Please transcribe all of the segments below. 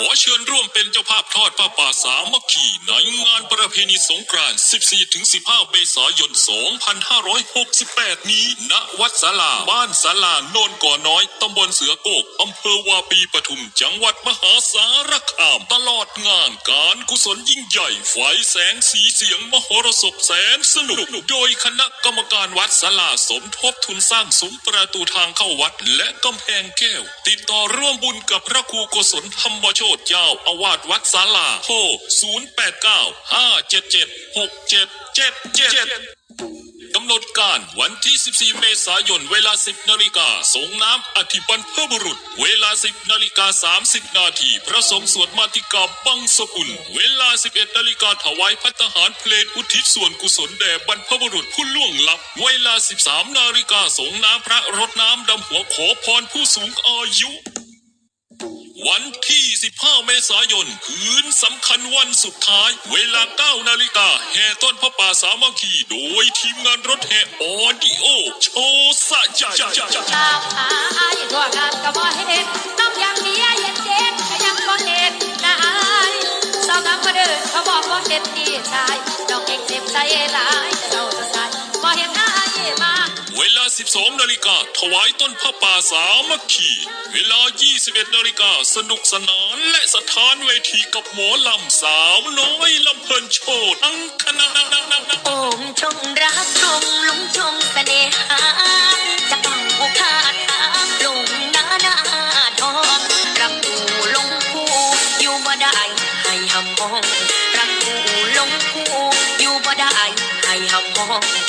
ขอเชิญร่วมเป็นเจ้าภาพทอดผ้าป่าสามัคคีในงานประเพณีสงกรานต์ 14-15 เมษายน 2568 นี้ ณ วัดศาลา บ้านศาลาโนนก่อน้อย ตำบลเสือโกก อำเภอวาปีปทุม จังหวัดมหาสารคาม ตลอดงานการกุศลยิ่งใหญ่ไฟแสงสีเสียงมโหรสพแสนสนุก โดยคณะกรรมการวัดศาลาสมทบทุนสร้างซุ้มประตูทางเข้าวัด และกำแพงแก้ว ติดต่อร่วมบุญกับพระครูโกศลธรรมโชตเจ้าอาวาสวัดศาลาโทร089 577 6777กำหนดการวันที่ 14 เมษายน เวลา 10 นาฬิกาสงน้ำอธิบันพบุรุษ เวลา 10 นาฬิกา 30 นาทีพระสงฆ์สวดมาติกาบังสกุล เวลา 11 นาฬิกาถวายพัตตาหารเพลงอุทิศส่วนกุศลแด่บรรพบุรุษผู้ล่วงลับ เวลา 13 นาฬิกาสงน้ำพระรดน้ำดำหัวขอพรผู้สูงอายุ วันที่ 15 เมษายน คืนสำคัญวันสุดท้าย เวลา 9 นาฬิกาแห่ต้นพระป่าสามัคคี โดยทีมงานรถแห่ออดิโอ โชว์สะใจตามหาอายทั่วงานก็บ่เห็นน้ำยางเดียเย็นเจ็ดก็ยังบ่เห็นนะอายสาวงามมาเดินเขาบอกบ่เห็นดีชายน้องเอกเจ็บใจหลาย นาฬิกาถวายต้นพระป่าสามัคคี เวลา 21นาฬิกาสนุกสนานและสถานเวทีกับหมอลำสาวน้อยลำเพลินโชว์ทั้งคณะโอมชมรักชมหลงชมเสน่หาจะต้องผู้คาถาลงนาหน้าทองรักผู้ลงผู้อยู่บ่ได้ให้หำมองรักผู้ลงผู้อยู่บ่ได้ให้หำมอง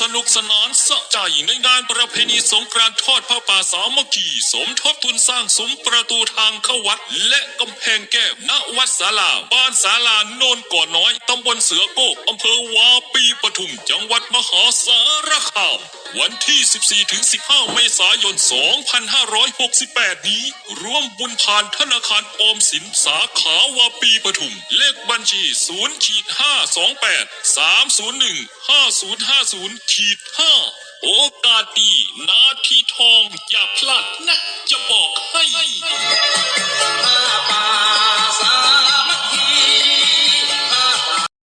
สนุกสนานสะใจในงานประเพณีสงกรานต์ทอดผ้าป่าสามัคคีสมทบทุนสร้างสมประตูทางเข้าวัด และกำแพงแก้วณวัดศาลา บ้านศาลาโนนก่อน้อยตำบลเสือโกกอำเภอวาปีปทุม จังหวัดมหาสาร คามวันที่ 14 ถึง 15 เมษายน 2568 นี้ ร่วมบุญผ่านธนาคารออมสินสาขาวาปีปทุม เลขบัญชี 0 ขีด 528 301 5050 ขีด 5 โอกาสดี นาทีทองอย่าพลาดนะ จะบอกให้